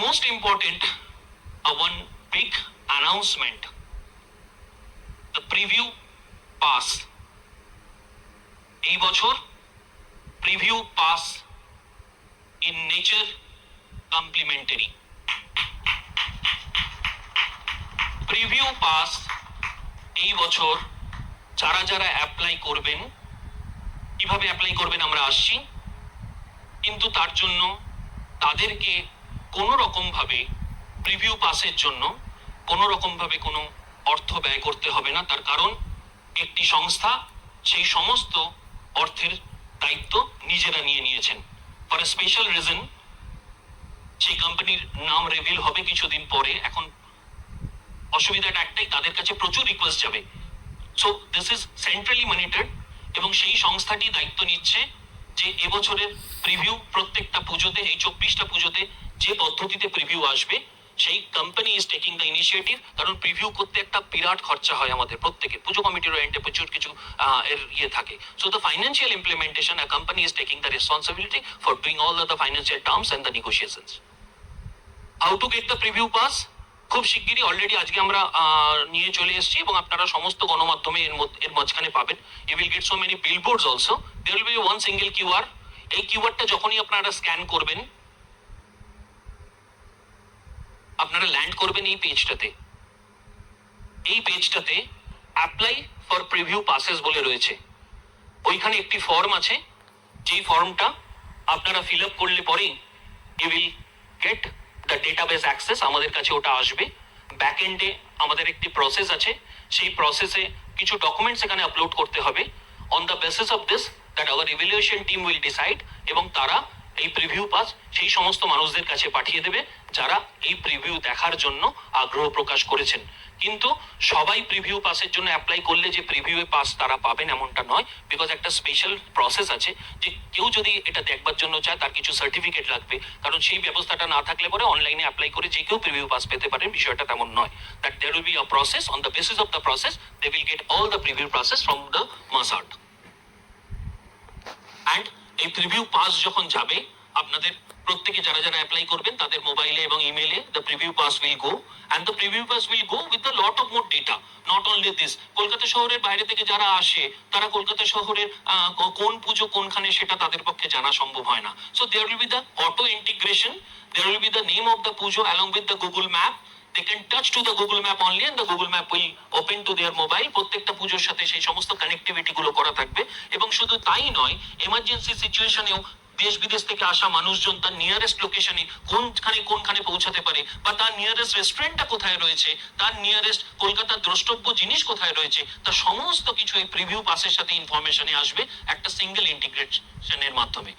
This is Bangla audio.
most important, uh, one big announcement. The preview pass. এই বছর preview pass in nature complimentary preview pass এই বছর যারা যারা অ্যাপ্লাই করবেন কীভাবে অ্যাপ্লাই করবেন আমরা আসছি কিন্তু তার জন্য তাদেরকে কোনো রকম ভাবে প্রিভিউ পাসের জন্য কোনো রকম ভাবে কোনো অর্থ ব্যয় করতে হবে না। তার কারণ, একটি সংস্থা সেই সমস্ত অর্থের দায়িত্ব নিজেরা নিয়ে নিয়েছেন। ফর এ স্পেশাল রিজন সেই কোম্পানির নাম রিভিল হবে কিছুদিন পরে। এখন অসুবিধাটা একটাই, তাদের কাছে প্রচুর রিকোয়েস্ট যাবে। So this is centrally monitored এবং সেই সংস্থাটি দায়িত্ব নিচ্ছে যে এবছরের প্রিভিউ প্রত্যেকটা পুজোতে, এই চব্বিশটা পুজোতে যে পদ্ধতিতে প্রিভিউ আসবে, সেই company is taking the initiative কারণ প্রিভিউ করতে একটা বিরাট খরচা হয় আমাদের প্রত্যেকে পুজো কমিটির এন্ডে প্রচুর কিছু এর ইয়ে থাকে। So the financial implementation a company is taking the responsibility for doing all the financial terms and the negotiations how to get the preview pass খুব শিগগিরই অলরেডি আজকে আমরা নিয়ে চলে এসেছি এবং আপনারা সমস্ত গণমাধ্যমে এর এর মাঝখানে পাবেন। You will get so many billboards also there will be one single QR এই কিউআরটা যখনই আপনারা স্ক্যান করবেন আপনারা ল্যান্ড করবেন এই পেজটাতে এই পেজটাতে অ্যাপ্লাই ফর প্রিভিউ পাসেস বলে রয়েছে। ওইখানে একটি ফর্ম আছে। যেই ফর্মটা আপনারা ফিল আপ করলে পরে you will get the database access আমাদের কাছে ওটা আসবে। ব্যাক এন্ডে আমাদের একটি প্রসেস আছে। সেই প্রসেসে কিছু ডকুমেন্টস এখানে আপলোড করতে হবে। On the basis of this that our evaluation team will decide এবং তারা এই প্রিভিউ পাস সেই সমস্ত মানুষদের কাছে পাঠিয়ে দেবে যারা এই প্রিভিউ দেখার জন্য আগ্রহ প্রকাশ করেছেন। কিন্তু সবাই প্রিভিউ পাসের জন্য অ্যাপ্লাই করলে যে প্রিভিউ পাস তারা পাবেন এমনটা নয় বিকজ একটা স্পেশাল প্রসেস আছে যে কেউ যদি এটা দেখবার জন্য চায়, তার কিছু সার্টিফিকেট লাগবে। কারণ সেই ব্যবস্থাটা না থাকলে পরে অনলাইনে অ্যাপ্লাই করে যে কেউ প্রিভিউ পাস পেতে পারেন বিষয়টা তেমন নয়। That there will be a process on the basis of the process they will get all the preview process from the masart and এই প্রিভিউ পাস যখন যাবে, আপনাদের প্রত্যেকে যারা যারা অ্যাপ্লাই করবেন তাদের মোবাইলে এবং ইমেলে the preview pass will go and the preview pass will go with the lot of more data not only this Kolkata শহরের বাইরে থেকে যারা আসে, তারা কলকাতা শহরের কোন পুজো কোনখানে সেটা তাদের পক্ষে জানা সম্ভব হয় না। So there will be the auto integration there will be the name of the puja along with the Google map they can touch to the google map only and the google map will open to their mobile. প্রত্যেকটা পুজোর সাথে সেই সমস্ত কানেক্টিভিটি গুলো করা থাকবে। এবং শুধু তাই নয় এমার্জেন্সি সিচুয়েশনেও দেশ বিদেশ থেকে আসা মানুষজন তার নিয়ারেস্ট লোকেশনে কোনখানে কোনখানে পৌঁছাতে পারে বা তার নিয়ারেস্ট রেস্টুরেন্টটা কোথায় রয়েছে, তার নিয়ারেস্ট কলকাতার দ্রষ্টব্য জিনিস কোথায় রয়েছে, তার সমস্ত কিছু এই প্রিভিউ পাসের সাথে ইনফরমেশনে আসবে একটা সিঙ্গেল ইন্টিগ্রেশনের মাধ্যমে।